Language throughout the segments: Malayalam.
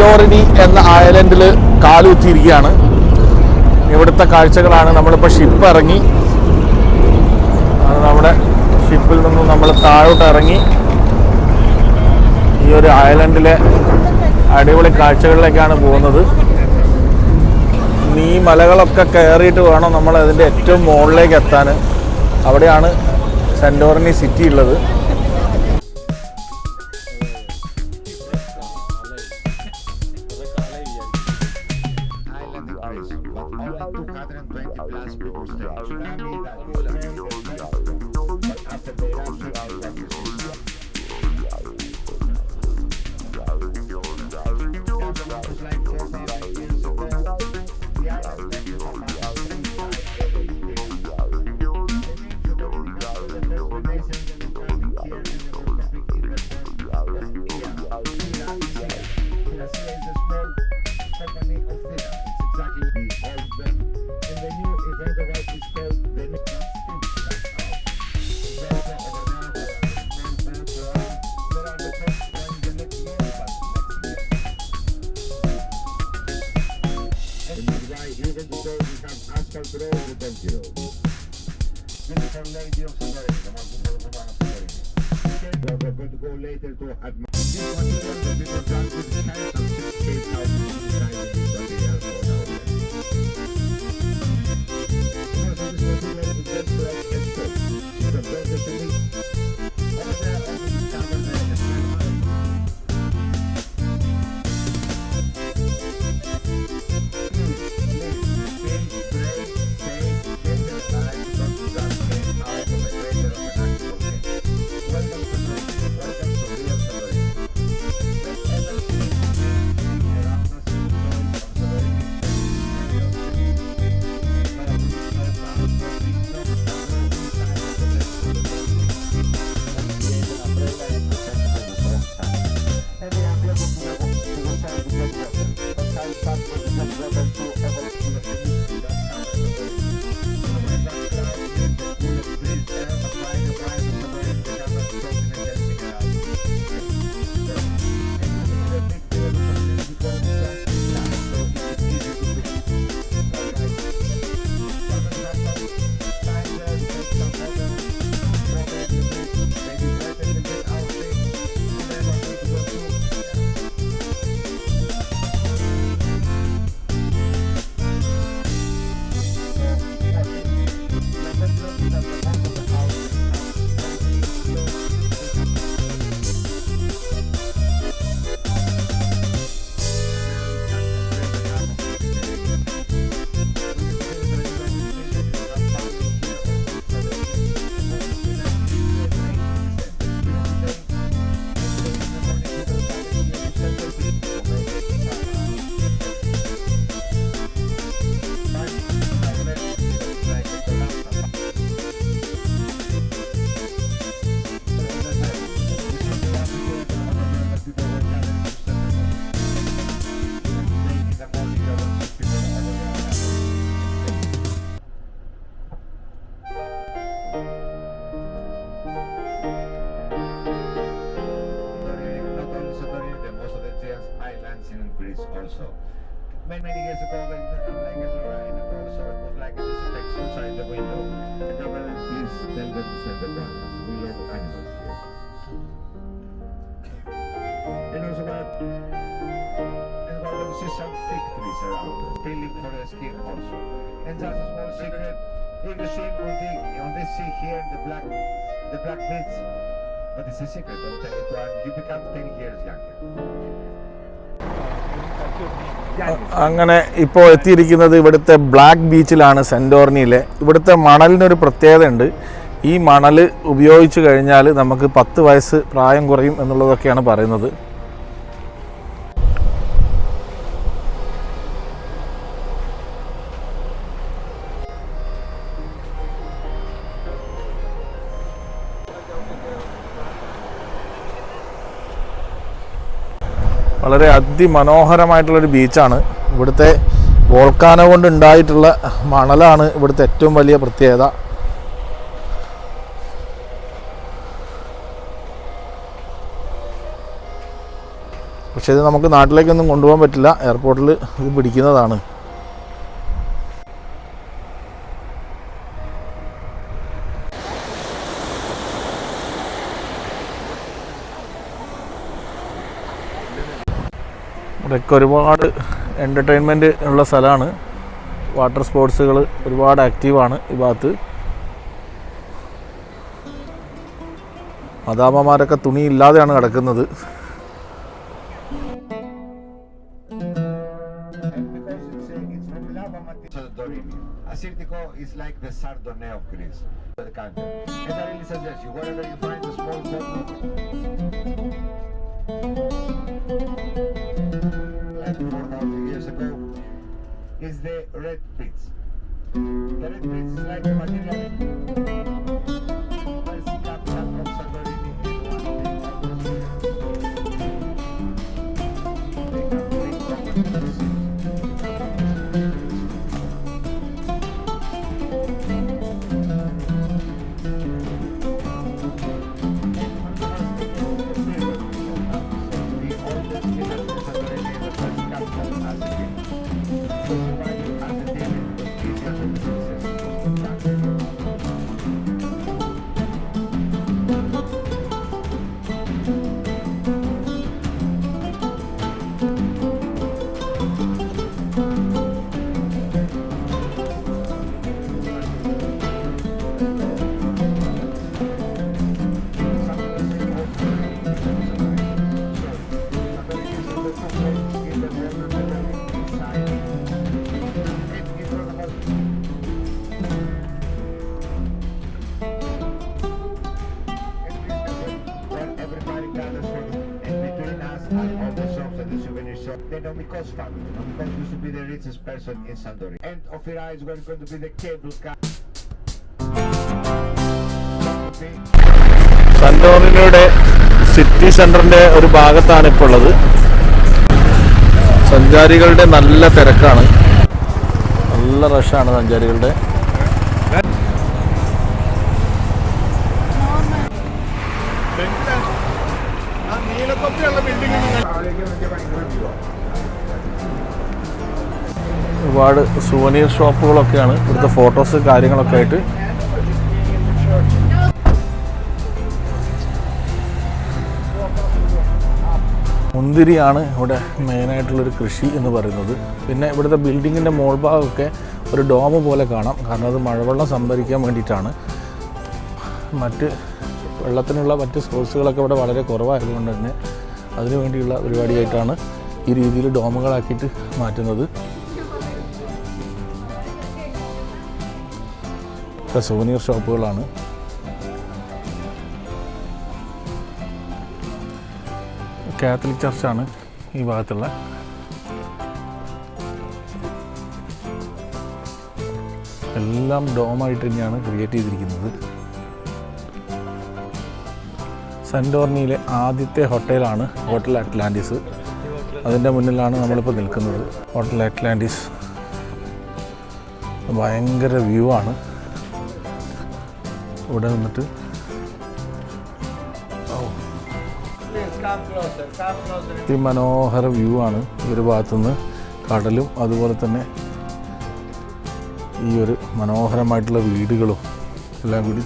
സെന്റോറിനി എന്ന ഐലൻഡിൽ കാലുത്തിയിരിക്കുകയാണ്. ഇവിടുത്തെ കാഴ്ചകളാണ് നമ്മളിപ്പോൾ ഷിപ്പ് ഇറങ്ങി. നമ്മുടെ ഷിപ്പിൽ നിന്നും നമ്മൾ താഴോട്ട് ഇറങ്ങി. ഈ ഒരു ഐലൻഡിലെ അടിപൊളി കാഴ്ചകളിലേക്കാണ് പോകുന്നത്. ഈ മലകളൊക്കെ കയറിയിട്ട് വേണം നമ്മൾ അതിന്റെ ഏറ്റവും മുകളിലേക്ക് എത്താൻ. അവിടെയാണ് സെന്റോറിനി സിറ്റി ഉള്ളത്. Like what around, peeling for the skin also. And just a small secret, if you see on this sea here, the black, the black bits, but it's a secret, I'll tell you you become 10 years younger. അങ്ങനെ ഇപ്പോൾ എത്തിയിരിക്കുന്നത് ഇവിടുത്തെ ബ്ലാക്ക് ബീച്ചിലാണ് സെന്റോർണിയിലെ ഇവിടുത്തെ മണലിനൊരു പ്രത്യേകത ഉണ്ട് ഈ മണൽ ഉപയോഗിച്ച് കഴിഞ്ഞാൽ നമുക്ക് പത്ത് വയസ്സ് പ്രായം കുറയും എന്നുള്ളതൊക്കെയാണ് പറയുന്നത് വളരെ അതിമനോഹരമായിട്ടുള്ളൊരു ബീച്ചാണ്. ഇവിടുത്തെ വോൾക്കാനോ കൊണ്ട് ഉണ്ടായിട്ടുള്ള മണലാണ് ഇവിടുത്തെ ഏറ്റവും വലിയ പ്രത്യേകത. പക്ഷേ ഇത് നമുക്ക് നാട്ടിലേക്കൊന്നും കൊണ്ടുപോകാൻ പറ്റില്ല. എയർപോർട്ടിൽ ഇത് പിടിക്കുന്നതാണ്. അതൊക്കെ ഒരുപാട് എന്റർടൈൻമെന്റ് ഉള്ള സ്ഥലമാണ്. വാട്ടർ സ്പോർട്സുകൾ ഒരുപാട് ആക്റ്റീവാണ് ഈ ഭാഗത്ത്. മദാമ്മമാരൊക്കെ തുണി ഇല്ലാതെയാണ് കിടക്കുന്നത്. Thank you is the red pitch. The red pitch is like the material richest person in Santorini. And Ophira is going to be the cable car. സന്റോറിനിയുടെ സിറ്റി സെന്ററിന്റെ ഒരു ഭാഗത്താണ് ഇപ്പോൾ ഉള്ളത് സഞ്ചാരികളുടെ നല്ല തിരക്കാണ് നല്ല റഷാണ് സഞ്ചാരികളുടെ ഒരുപാട് സുവനീർ ഷോപ്പുകളൊക്കെയാണ് ഇവിടുത്തെ ഫോട്ടോസ് കാര്യങ്ങളൊക്കെ ആയിട്ട്. മുന്തിരിയാണ് ഇവിടെ മെയിനായിട്ടുള്ളൊരു കൃഷി എന്ന് പറയുന്നത്. പിന്നെ ഇവിടുത്തെ ബിൽഡിങ്ങിന്റെ മോൾ ഭാഗമൊക്കെ ഒരു ഡോം പോലെ കാണാം. കാരണം അത് മഴവെള്ളം സംഭരിക്കാൻ വേണ്ടിയിട്ടാണ്. മറ്റ് വെള്ളത്തിനുള്ള മറ്റ് സോഴ്സുകളൊക്കെ ഇവിടെ വളരെ കുറവായതുകൊണ്ട് തന്നെ അതിനു വേണ്ടിയുള്ള പരിപാടിയായിട്ടാണ് ഈ രീതിയിൽ ഡോമുകളാക്കിയിട്ട് മാറ്റുന്നത്. ഒക്കെ സുവനീർ ഷോപ്പുകളാണ് കാത്തലിക് ചർച്ചാണ് ഈ ഭാഗത്തുള്ള. എല്ലാം ഡോമായിട്ട് തന്നെയാണ് ക്രിയേറ്റ് ചെയ്തിരിക്കുന്നത്. സെന്റോർണിയിലെ ആദ്യത്തെ ഹോട്ടലാണ് ഹോട്ടൽ അറ്റ്ലാന്റിസ് അതിന്റെ മുന്നിലാണ് നമ്മളിപ്പോൾ നിൽക്കുന്നത്. ഹോട്ടൽ അറ്റ്ലാന്റിസ് ഭയങ്കര വ്യൂ ആണ്. ഇവിടെ നിന്നിട്ട്. അതിമനോഹര വ്യൂ ആണ് ഈ ഒരു ഭാഗത്തുനിന്ന് കടലും അതുപോലെ തന്നെ ഈ ഒരു മനോഹരമായിട്ടുള്ള വീടുകളും എല്ലാം കൂടി.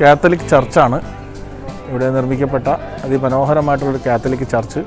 കാത്തലിക് ചർച്ചാണ് ഇവിടെ നിർമ്മിക്കപ്പെട്ട അതിമനോഹരമായിട്ടുള്ളൊരു കാത്തലിക് ചർച്ച്.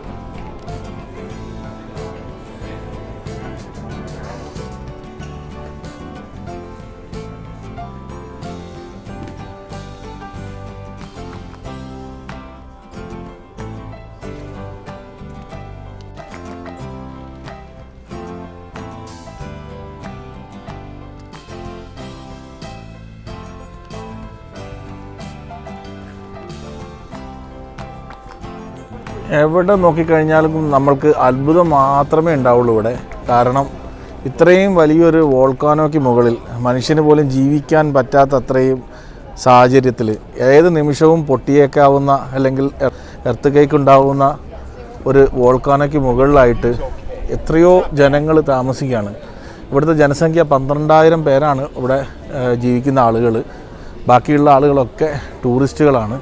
എവിടെ നോക്കിക്കഴിഞ്ഞാലും നമ്മൾക്ക് അത്ഭുതം മാത്രമേ ഉണ്ടാവുള്ളൂ ഇവിടെ. കാരണം ഇത്രയും വലിയൊരു വോൾക്കാനോയ്ക്ക് മുകളിൽ മനുഷ്യന് പോലും ജീവിക്കാൻ പറ്റാത്ത അത്രയും സാഹചര്യത്തിൽ ഏത് നിമിഷവും പൊട്ടിയേക്കാവുന്ന അല്ലെങ്കിൽ എർത്ത് കൈക്കുണ്ടാവുന്ന ഒരു വോൾക്കാനോയ്ക്ക് മുകളിലായിട്ട് എത്രയോ ജനങ്ങൾ താമസിക്കുകയാണ്. ഇവിടുത്തെ ജനസംഖ്യ പന്ത്രണ്ടായിരം പേരാണ് ഇവിടെ ജീവിക്കുന്ന ആളുകൾ ബാക്കിയുള്ള ആളുകളൊക്കെ ടൂറിസ്റ്റുകളാണ്.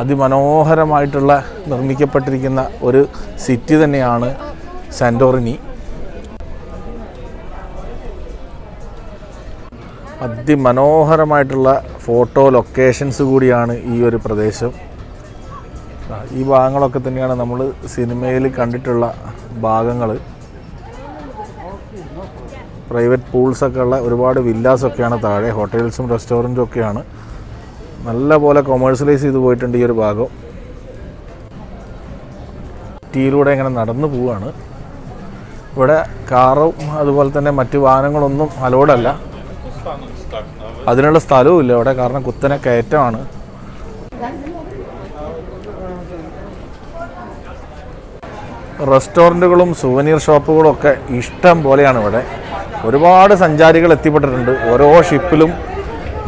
അതിമനോഹരമായിട്ടുള്ള നിർമ്മിക്കപ്പെട്ടിരിക്കുന്ന ഒരു സിറ്റി തന്നെയാണ് സാന്റോറിനി. അതിമനോഹരമായിട്ടുള്ള ഫോട്ടോ ലൊക്കേഷൻസ് കൂടിയാണ് ഈ ഒരു പ്രദേശം. ഈ ഭാഗങ്ങളൊക്കെ തന്നെയാണ് നമ്മൾ സിനിമയിൽ കണ്ടിട്ടുള്ള ഭാഗങ്ങൾ പ്രൈവറ്റ് പൂൾസൊക്കെ ഉള്ള ഒരുപാട് വില്ലാസൊക്കെയാണ് താഴെ ഹോട്ടൽസും റെസ്റ്റോറന്റും ഒക്കെയാണ്. നല്ല പോലെ കൊമേഴ്സ്യലൈസ് ചെയ്ത് പോയിട്ടുണ്ട് ഈ ഒരു ഭാഗം. ടീയിലൂടെ ഇങ്ങനെ നടന്നു പോവുകയാണ് ഇവിടെ കാറും അതുപോലെ തന്നെ മറ്റു വാഹനങ്ങളൊന്നും അലോഡല്ല അതിനുള്ള സ്ഥലവും ഇല്ല. ഇവിടെ കാരണം കുത്തനെ കയറ്റമാണ്. റെസ്റ്റോറന്റുകളും സുവനീർ ഷോപ്പുകളും ഒക്കെ ഇഷ്ടം പോലെയാണ് ഇവിടെ. ഒരുപാട് സഞ്ചാരികൾ എത്തിപ്പെട്ടിട്ടുണ്ട്. ഓരോ ഷിപ്പിലും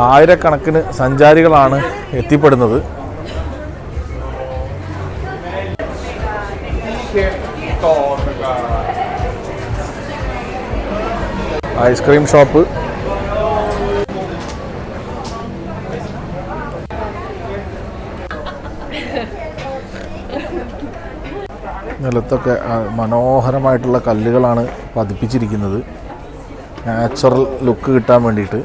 ആയിരക്കണക്കിന് സഞ്ചാരികളാണ് എത്തിപ്പെടുന്നത്. Ice cream shop. നിലത്തൊക്കെ മനോഹരമായിട്ടുള്ള കല്ലുകളാണ് പതിപ്പിച്ചിരിക്കുന്നത്. നാച്ചുറൽ ലുക്ക് കിട്ടാൻ വേണ്ടിയിട്ട്.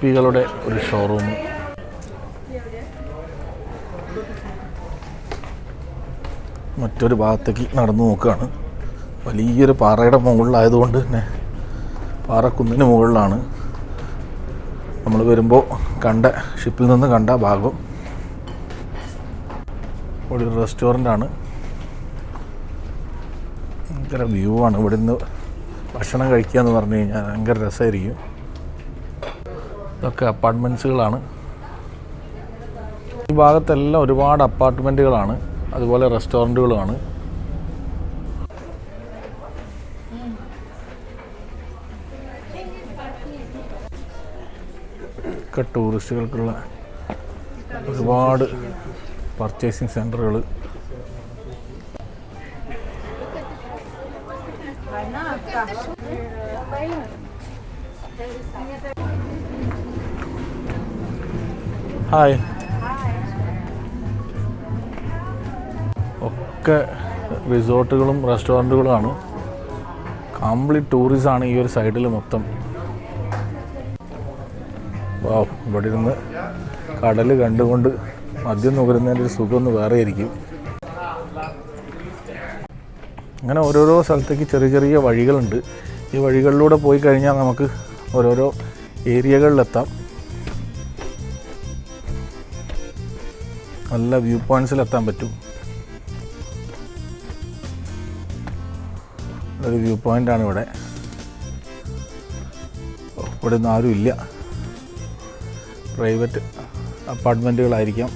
തൊപ്പികളുടെ ഒരു ഷോറൂം മറ്റൊരു ഭാഗത്തേക്ക് നടന്നു നോക്കുകയാണ്. വലിയൊരു പാറയുടെ മുകളിലായതുകൊണ്ട് തന്നെ പാറക്കുന്നിന് മുകളിലാണ്. നമ്മൾ വരുമ്പോൾ കണ്ട ഷിപ്പിൽ നിന്ന് കണ്ട ഭാഗം. ഒരു റെസ്റ്റോറന്റ് ആണ്. ഭയങ്കര വ്യൂ ആണ്. ഇവിടുന്ന് ഭക്ഷണം കഴിക്കുക എന്ന് പറഞ്ഞു കഴിഞ്ഞാൽ ഭയങ്കര രസമായിരിക്കും. ഇതൊക്കെ അപ്പാർട്ട്മെന്റ്സുകളാണ് ഈ ഭാഗത്തെല്ലാം ഒരുപാട് അപ്പാർട്ട്മെന്റുകളാണ് അതുപോലെ റെസ്റ്റോറന്റുകളുമാണ് ഒക്കെ ടൂറിസ്റ്റുകൾക്കുള്ള ഒരുപാട് പർച്ചേസിങ് സെന്ററുകൾ ഹായ് ഒക്കെ റിസോർട്ടുകളും റെസ്റ്റോറന്റുകളുമാണ്. കംപ്ലീറ്റ് ടൂറിസമാണ് ഈ ഒരു സൈഡിൽ മൊത്തം. വാ ഇവിടെ ഇരുന്ന് കടൽ കണ്ടുകൊണ്ട് മദ്യം നുകരുന്നതിന്റെ ഒരു സുഖം ഒന്ന് വേറെ ആയിരിക്കും. അങ്ങനെ ഓരോരോ സ്ഥലത്തേക്ക് ചെറിയ ചെറിയ വഴികളുണ്ട്. ഈ വഴികളിലൂടെ പോയി കഴിഞ്ഞാൽ നമുക്ക് ഓരോരോ ഏരിയകളിലെത്താം. നല്ല വ്യൂ പോയിന്റ്സിലെത്താൻ പറ്റും. ഒരു വ്യൂ ആണ് ഇവിടെ. ഇവിടെ ഒന്നും ആരും ഇല്ല. പ്രൈവറ്റ് അപ്പാർട്ട്മെന്റുകളായിരിക്കാം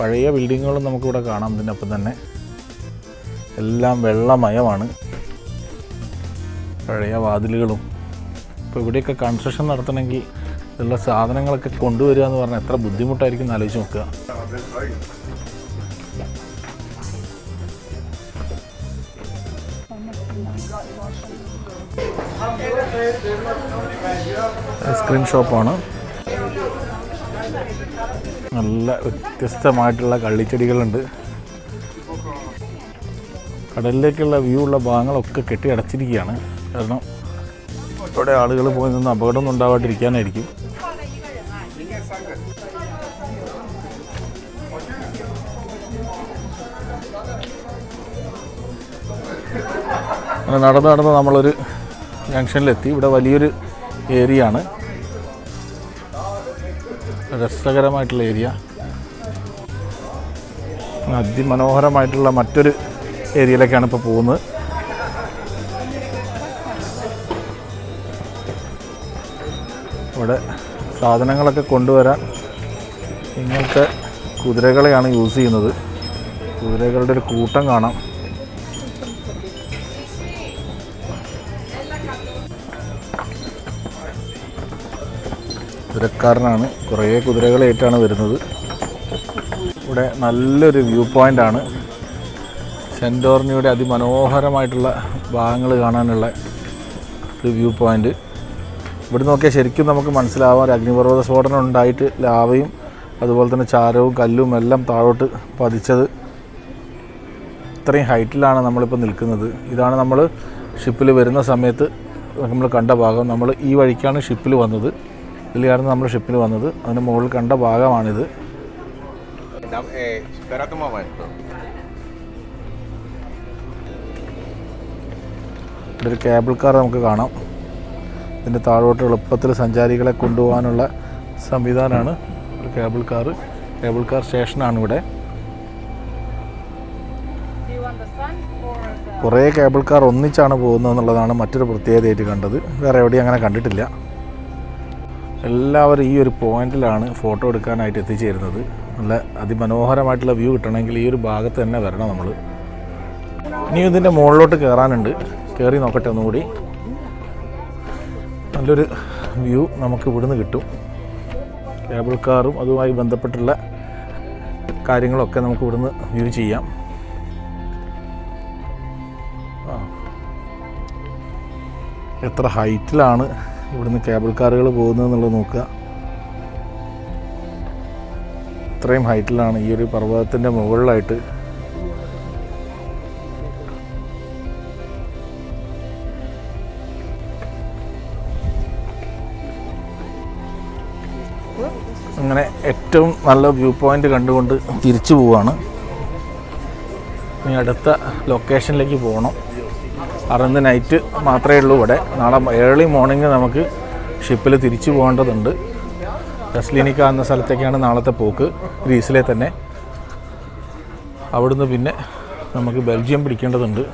പഴയ ബിൽഡിങ്ങുകളും നമുക്കിവിടെ കാണാം ഇതിനൊപ്പം തന്നെ. എല്ലാം വെള്ളമയമാണ്. പഴയ വാതിലുകളും. ഇപ്പോൾ ഇവിടെയൊക്കെ കൺസ്ട്രക്ഷൻ നടത്തണമെങ്കിൽ ഉള്ള സാധനങ്ങളൊക്കെ കൊണ്ടുവരിക എന്ന് പറഞ്ഞാൽ എത്ര ബുദ്ധിമുട്ടായിരിക്കും എന്ന് ആലോചിച്ച് നോക്കുക. ഐസ്ക്രീം ഷോപ്പാണ്. നല്ല വ്യത്യസ്തമായിട്ടുള്ള കള്ളിച്ചെടികളുണ്ട്. കടലിലേക്കുള്ള വ്യൂ ഉള്ള ഭാഗങ്ങളൊക്കെ കെട്ടി അടച്ചിരിക്കുകയാണ്. കാരണം ഇവിടെ ആളുകൾ പോയി നിന്ന് അപകടമൊന്നും ഉണ്ടാവാണ്ടിരിക്കാനായിരിക്കും അങ്ങനെ നടന്ന് നടന്ന് നമ്മളൊരു ജംഗ്ഷനിലെത്തി. ഇവിടെ വലിയൊരു ഏരിയ ആണ് രസകരമായിട്ടുള്ള ഏരിയ. അതിമനോഹരമായിട്ടുള്ള മറ്റൊരു ഏരിയയിലേക്കാണ് ഇപ്പോൾ പോകുന്നത്. ഇവിടെ സാധനങ്ങളൊക്കെ കൊണ്ടുവരാൻ ഇങ്ങനത്തെ കുതിരകളെയാണ് യൂസ് ചെയ്യുന്നത്. കുതിരകളുടെ ഒരു കൂട്ടം കാണാം. കുതിരക്കാരനാണ് കുറേ കുതിരകളായിട്ടാണ് വരുന്നത്. ഇവിടെ നല്ലൊരു വ്യൂ പോയിന്റ് ആണ് സെന്റോർണിയുടെ അതിമനോഹരമായിട്ടുള്ള ഭാഗങ്ങൾ കാണാനുള്ള ഒരു വ്യൂ പോയിന്റ് ഇവിടെ നോക്കിയാൽ ശരിക്കും നമുക്ക് മനസ്സിലാവാം ഒരു അഗ്നിപർവത സ്ഫോടനം ഉണ്ടായിട്ട് ലാവയും അതുപോലെ തന്നെ ചാരവും കല്ലും എല്ലാം താഴോട്ട് പതിച്ചത്. ഇത്രയും ഹൈറ്റിലാണ് നമ്മളിപ്പോൾ നിൽക്കുന്നത്. ഇതാണ് നമ്മൾ ഷിപ്പിൽ വരുന്ന സമയത്ത് നമ്മൾ കണ്ട ഭാഗം. നമ്മൾ ഈ വഴിക്കാണ് ഷിപ്പിൽ വന്നത്. ഇതിലാണ് നമ്മൾ ഷിപ്പിൽ വന്നത്. അതിന് മുകളിൽ കണ്ട ഭാഗമാണിത്. ഇവിടെ ഒരു കേബിൾ കാർ നമുക്ക് കാണാം. ഇതിന്റെ താഴോട്ട് എളുപ്പത്തിൽ സഞ്ചാരികളെ കൊണ്ടുപോകാനുള്ള സംവിധാനമാണ് ഒരു കേബിൾ കാർ കേബിൾ കാർ സ്റ്റേഷനാണ് ഇവിടെ. കുറേ കേബിൾ കാർ ഒന്നിച്ചാണ് പോകുന്നത് എന്നുള്ളതാണ് മറ്റൊരു പ്രത്യേകതയായിട്ട് കണ്ടത്. വേറെ എവിടെയും അങ്ങനെ കണ്ടിട്ടില്ല. എല്ലാവരും ഈ ഒരു പോയിന്റിലാണ് ഫോട്ടോ എടുക്കാനായിട്ട് എത്തിച്ചേരുന്നത്. നല്ല അതിമനോഹരമായിട്ടുള്ള വ്യൂ കിട്ടണമെങ്കിൽ ഈ ഒരു ഭാഗത്ത് തന്നെ വരണം നമ്മൾ. ഇനി ഇതിന്റെ മുകളിലോട്ട് കയറാനുണ്ട് കയറി നോക്കട്ടെ ഒന്നുകൂടി. നല്ലൊരു വ്യൂ നമുക്ക് ഇവിടുന്ന് കിട്ടും. കേബിൾ കാറും അതുമായി ബന്ധപ്പെട്ടുള്ള കാര്യങ്ങളൊക്കെ നമുക്ക് ഇവിടുന്ന് വ്യൂ ചെയ്യാം. എത്ര ഹൈറ്റിലാണ് ഇവിടുന്ന് കേബിൾ കാറുകൾ പോകുന്നത് എന്നുള്ളത് നോക്കുക. ഇത്രയും ഹൈറ്റിലാണ് ഈ ഒരു പർവതത്തിന്റെ മുകളിലായിട്ട്. അങ്ങനെ ഏറ്റവും നല്ല വ്യൂ പോയിന്റ് കണ്ടുകൊണ്ട് തിരിച്ചു പോവാണ്. ഇനി അടുത്ത ലൊക്കേഷനിലേക്ക് പോകണം. അറുന്ന് നൈറ്റ് മാത്രമേ ഉള്ളൂ ഇവിടെ. നാളെ ഏർലി മോർണിംഗ് നമുക്ക് ഷിപ്പിൽ തിരിച്ചു പോകേണ്ടതുണ്ട്. റസ്ലിനിക്ക എന്ന സ്ഥലത്തേക്കാണ് നാളത്തെ പോക്ക്. ഗ്രീസിലെ തന്നെ. അവിടുന്ന് പിന്നെ നമുക്ക് ബെൽജിയം പിടിക്കേണ്ടതുണ്ട്.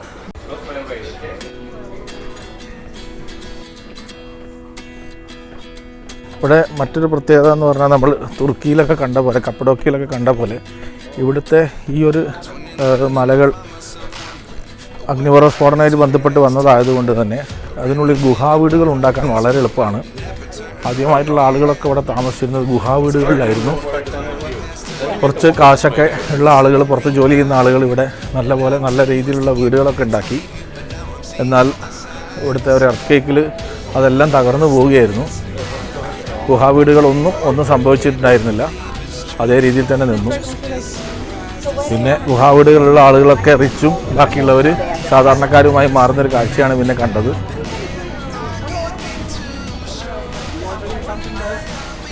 ഇവിടെ മറ്റൊരു പ്രത്യേകത എന്ന് പറഞ്ഞാൽ നമ്മൾ തുർക്കിയിലൊക്കെ കണ്ട പോലെ കപ്പഡോക്കിയിലൊക്കെ കണ്ട പോലെ ഇവിടുത്തെ ഈ ഒരു മലകൾ അഗ്നിപർവ സ്ഫോടനമായിട്ട് ബന്ധപ്പെട്ട് വന്നതായതുകൊണ്ട് തന്നെ അതിനുള്ളിൽ ഗുഹാവീടുകൾ ഉണ്ടാക്കാൻ വളരെ എളുപ്പമാണ്. ആദ്യമായിട്ടുള്ള ആളുകളൊക്കെ ഇവിടെ താമസിച്ചിരുന്നത് ഗുഹാവീടുകളിലായിരുന്നു. കുറച്ച് കാശൊക്കെ ഉള്ള ആളുകൾ പുറത്ത് ജോലി ചെയ്യുന്ന ആളുകൾ ഇവിടെ നല്ല പോലെ നല്ല രീതിയിലുള്ള വീടുകളൊക്കെ ഉണ്ടാക്കി. എന്നാൽ ഇവിടുത്തെ ഒരു അർക്കേക്കിൽ അതെല്ലാം തകർന്നു പോവുകയായിരുന്നു. ഗുഹാവീടുകളൊന്നും ഒന്നും സംഭവിച്ചിട്ടുണ്ടായിരുന്നില്ല. അതേ രീതിയിൽ തന്നെ നിന്നു. പിന്നെ ഗുഹാവീടുകളിലുള്ള ആളുകളൊക്കെ റിച്ചും ബാക്കിയുള്ളവർ സാധാരണക്കാരുമായി മാറുന്നൊരു കാഴ്ചയാണ് പിന്നെ കണ്ടത്.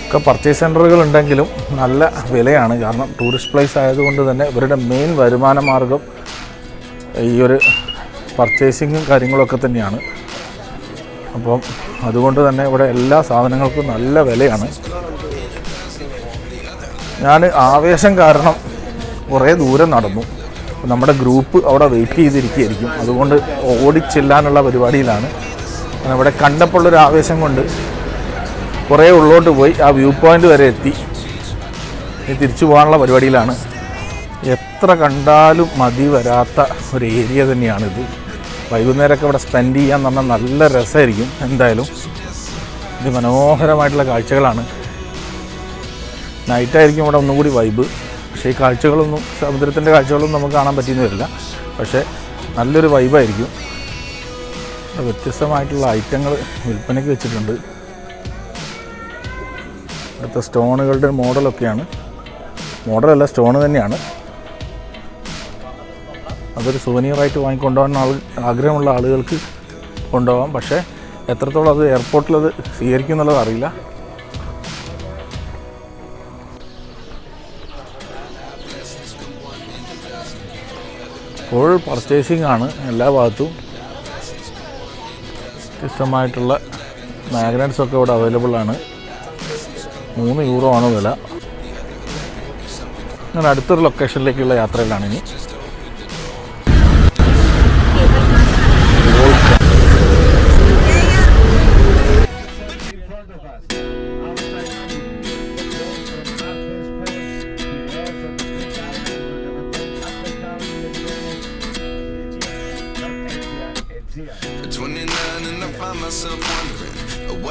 ഒക്കെ പർച്ചേസ് സെന്ററുകൾ ഉണ്ടെങ്കിലും നല്ല വിലയാണ്. കാരണം ടൂറിസ്റ്റ് പ്ലേസ് ആയതുകൊണ്ട് തന്നെ ഇവരുടെ മെയിൻ വരുമാന മാർഗം ഈ ഒരു പർച്ചേസിങ്ങും കാര്യങ്ങളൊക്കെ തന്നെയാണ്. അപ്പം അതുകൊണ്ട് തന്നെ ഇവിടെ എല്ലാ സാധനങ്ങൾക്കും നല്ല വിലയാണ്. ഞാൻ ആവേശം കാരണം കുറേ ദൂരം നടന്നു. നമ്മുടെ ഗ്രൂപ്പ് അവിടെ വെയിറ്റ് ചെയ്തിരിക്കുകയായിരിക്കും. അതുകൊണ്ട് ഓടിച്ചെല്ലാനുള്ള പരിപാടിയിലാണ്. അവിടെ ഒരു ആവേശം കൊണ്ട് കുറേ ഉള്ളോട്ട് പോയി. ആ വ്യൂ പോയിന്റ് വരെ എത്തി. ഇനി തിരിച്ചു പോകാനുള്ള പരിപാടിയിലാണ്. എത്ര കണ്ടാലും മതി വരാത്ത ഒരു ഏരിയ തന്നെയാണിത്. വൈകുന്നേരമൊക്കെ ഇവിടെ സ്പെൻഡ് ചെയ്യാൻ പറഞ്ഞാൽ നല്ല രസമായിരിക്കും എന്തായാലും. ഇത് മനോഹരമായിട്ടുള്ള കാഴ്ചകളാണ്. നൈറ്റായിരിക്കും ഇവിടെ ഒന്നുകൂടി വൈബ് പക്ഷേ ഈ കാഴ്ചകളൊന്നും സമുദ്രത്തിന്റെ കാഴ്ചകളൊന്നും നമുക്ക് കാണാൻ പറ്റിയെന്ന് വരില്ല. പക്ഷേ നല്ലൊരു വൈബായിരിക്കും വ്യത്യസ്തമായിട്ടുള്ള ഐറ്റങ്ങൾ വിൽപ്പനയ്ക്ക് വെച്ചിട്ടുണ്ട്. ഇവിടുത്തെ സ്റ്റോണുകളുടെ മോഡലൊക്കെയാണ്. മോഡലല്ല സ്റ്റോണ് തന്നെയാണ്. അതൊരു സുവനീറായിട്ട് വാങ്ങിക്കൊണ്ടുപോകാൻ ആൾ ആഗ്രഹമുള്ള ആളുകൾക്ക് കൊണ്ടുപോകാം. പക്ഷേ എത്രത്തോളം അത് എയർപോർട്ടിൽ അത് സ്വീകരിക്കും എന്നുള്ളത് അറിയില്ല. ഫുൾ പർച്ചേസിംഗ് ആണ് എല്ലാ ഭാഗത്തും. വ്യത്യസ്തമായിട്ടുള്ള മാഗ്നറ്റ്സ് ഒക്കെ ഇവിടെ അവൈലബിൾ ആണ്. മൂന്ന് യൂറോ ആണ് വില. ഞാൻ അടുത്തൊരു ലൊക്കേഷനിലേക്കുള്ള യാത്രയിലാണ് ഇനി.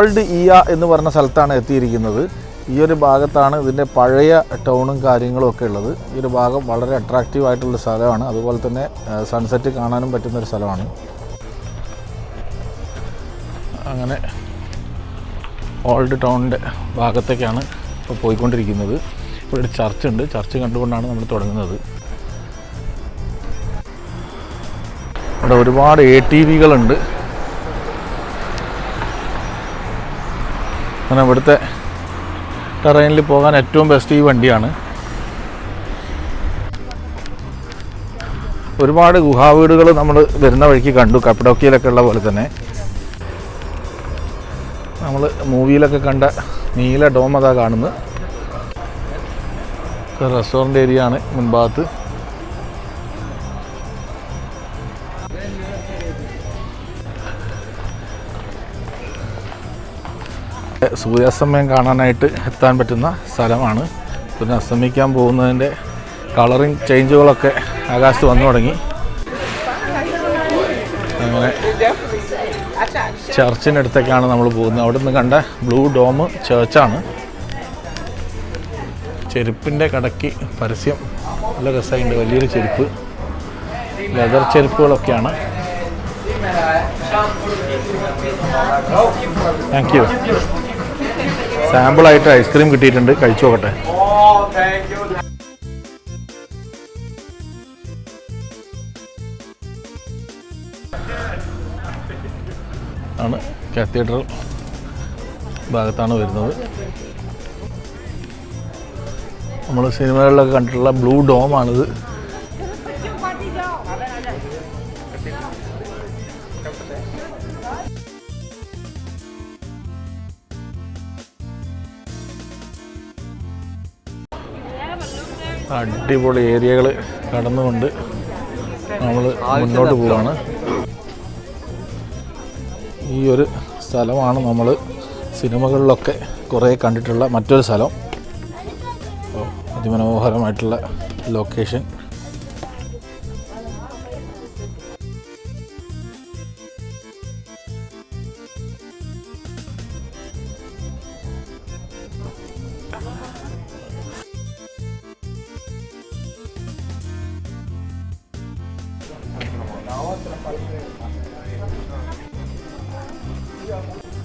Old Oia എന്ന് പറഞ്ഞ സ്ഥലത്താണ് എത്തിയിരിക്കുന്നത്. ഈ ഒരു ഭാഗത്താണ് ഇതിന്റെ പഴയ ടൗണും കാര്യങ്ങളും ഒക്കെ ഉള്ളത്. ഈ ഒരു ഭാഗം വളരെ അട്രാക്റ്റീവ് ആയിട്ടുള്ള സ്ഥലമാണ്. അതുപോലെ തന്നെ സൺസെറ്റ് കാണാനും പറ്റുന്ന ഒരു സ്ഥലമാണ്. അങ്ങനെ ഓൾഡ് ടൗണിന്റെ ഭാഗത്തേക്കാണ് ഇപ്പോൾ പോയിക്കൊണ്ടിരിക്കുന്നത്. ഇവിടെ ഒരു ചർച്ച് ഉണ്ട്. ചർച്ച് കണ്ടുകൊണ്ടാണ് നമ്മൾ തുടങ്ങുന്നത്. ഇവിടെ ഒരുപാട് എ ടി വികളുണ്ട് അങ്ങനെ ഇവിടുത്തെ ടെറൈനിൽ പോകാൻ ഏറ്റവും ബെസ്റ്റ് ഈ വണ്ടിയാണ്. ഒരുപാട് ഗുഹാവീടുകൾ നമ്മൾ വരുന്ന വഴിക്ക് കണ്ടു. കപ്പഡോക്കിയിലൊക്കെ ഉള്ള പോലെ തന്നെ. നമ്മൾ മൂവിയിലൊക്കെ കണ്ട നീല ഡോം അതാ കാണുന്നത്. റെസ്റ്റോറന്റ് ഏരിയ ആണ് മുൻഭാഗത്ത്. സൂര്യാസ്തമയം കാണാനായിട്ട് എത്താൻ പറ്റുന്ന സ്ഥലമാണ്. പിന്നെ അസ്തമിക്കാൻ പോകുന്നതിന്റെ കളറിങ് ചേഞ്ചുകളൊക്കെ ആകാശത്ത് വന്നു തുടങ്ങി. അങ്ങനെ ചർച്ചിനടുത്തേക്കാണ് നമ്മൾ പോകുന്നത്. അവിടെ നിന്ന് കണ്ട ബ്ലൂ ഡോം ചേർച്ചാണ്. ചെരുപ്പിന്റെ കടയ്ക്ക് പരസ്യം. നല്ല രസമുണ്ട്. വലിയൊരു ചെരുപ്പ്. ലെതർ ചെരുപ്പുകളൊക്കെയാണ്. താങ്ക് യു സാമ്പിളായിട്ട് ഐസ്ക്രീം കിട്ടിയിട്ടുണ്ട്. കഴിച്ചു നോക്കട്ടെ. ആണ് കാത്തീഡ്രൽ ഭാഗത്താണ് വരുന്നത്. നമ്മൾ സിനിമകളിലൊക്കെ കണ്ടിട്ടുള്ള ബ്ലൂ ഡോമാണിത് അടിപൊളി ഏരിയകൾ കടന്നുകൊണ്ട് നമ്മൾ മുന്നോട്ട് പോവാണ്. ഈ ഒരു സ്ഥലമാണ് നമ്മൾ സിനിമകളിലൊക്കെ കുറേ കണ്ടിട്ടുള്ള മറ്റൊരു സ്ഥലം. അതിമനോഹരമായിട്ടുള്ള ലൊക്കേഷൻ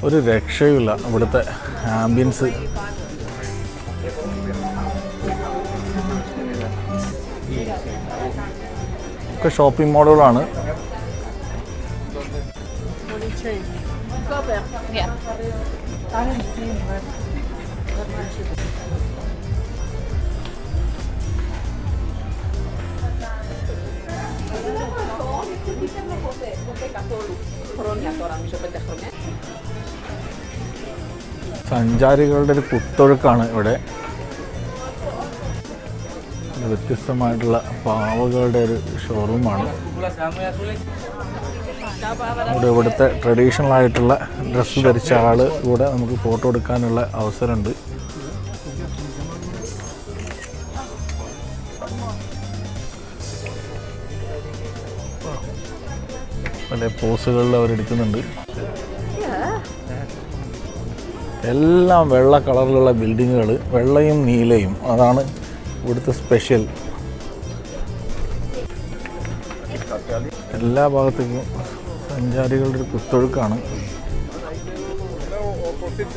ഒരു രക്ഷയുമില്ല ഇവിടുത്തെ ആംബിയൻസ് ഒക്കെ ഷോപ്പിംഗ് മോളുകളാണ് Yeah. സഞ്ചാരികളുടെ ഒരു കുത്തൊഴുക്കാണ് ഇവിടെ. വ്യത്യസ്തമായിട്ടുള്ള പാവകളുടെ ഒരു ഷോറൂമാണ് ഇവിടെ ഇവിടുത്തെ ട്രഡീഷണൽ ആയിട്ടുള്ള ഡ്രസ്സ് ധരിച്ച ആൾ കൂടെ നമുക്ക് ഫോട്ടോ എടുക്കാനുള്ള അവസരമുണ്ട്. പല പോസുകളിൽ അവരെടുക്കുന്നുണ്ട്. എല്ലാം വെള്ള കളറിലുള്ള ബിൽഡിങ്ങുകൾ വെള്ളയും നീലയും. അതാണ് ഇവിടുത്തെ സ്പെഷ്യൽ. എല്ലാ ഭാഗത്തേക്കും സഞ്ചാരികളുടെ ഒരു കുത്തൊഴുക്കാണ്.